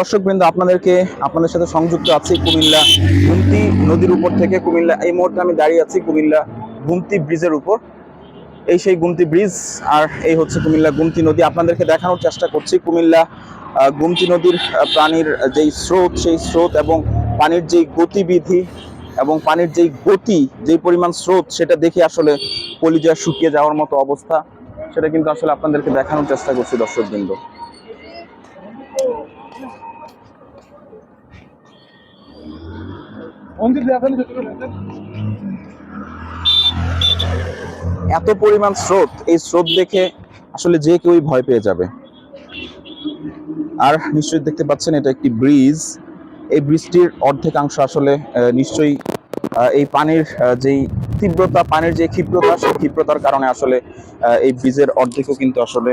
দর্শক বৃন্দ আপনাদেরকে আপনাদের সাথে সংযুক্ত আছি কুমিল্লা গুমতি নদীর উপর থেকে। কুমিল্লা, এই মুহূর্তে আমি দাঁড়িয়ে আছি কুমিল্লা গুমতি ব্রিজের উপর। এই সেই গুমতি ব্রিজ আর এই হচ্ছে কুমিল্লা গুমতি নদী। আপনাদেরকে দেখানোর চেষ্টা করছি কুমিল্লা গুমতি নদীর প্রাণীর যেই স্রোত, সেই স্রোত এবং পানির যেই গতিবিধি এবং পানির যেই গতি, যেই পরিমাণ স্রোত, সেটা দেখে আসলে কলিজা শুকিয়ে যাওয়ার মতো অবস্থা। সেটা কিন্তু আসলে আপনাদেরকে দেখানোর চেষ্টা করছি দর্শকবৃন্দ। এত পরিমাণ স্রোত, এই স্রোত দেখে আসলে যে কেউই ভয় পেয়ে যাবে। আর নিশ্চয়ই দেখতে পাচ্ছেন, এটা একটি ব্রিজ। এই ব্রিজটির অর্ধেকাংশ আসলে নিশ্চয়ই এই পানির যেই তীব্রতা, পানির যে ক্ষিপ্রতা, সেই ক্ষিপ্রতার কারণে আসলে এই ব্রিজের অর্ধেকও কিন্তু আসলে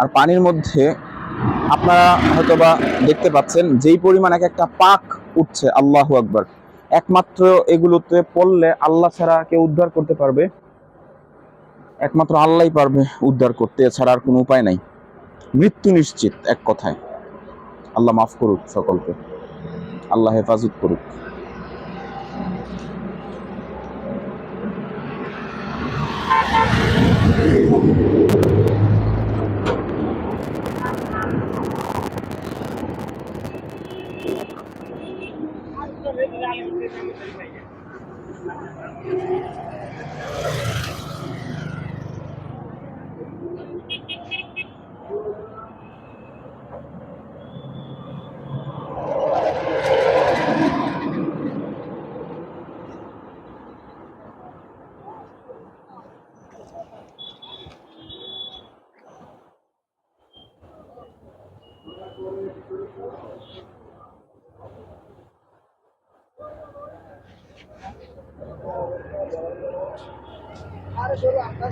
আর পানির মধ্যে আপনারা হয়তোবা দেখতে পাচ্ছেন, যেই পরিমাণ এক একটা পাক উঠছে, আল্লাহ আকবার। একমাত্র এগুলোতে পড়লে আল্লাহ ছাড়া কেউ উদ্ধার করতে পারবে? একমাত্র আল্লাহ পারবে উদ্ধার করতে, এছাড়া আর কোনো উপায় নাই। মৃত্যু নিশ্চিত এক কথায়। আল্লাহ মাফ করুক সকলকে। আল্লাহ হেফাজত করুক আরে চলো আমরা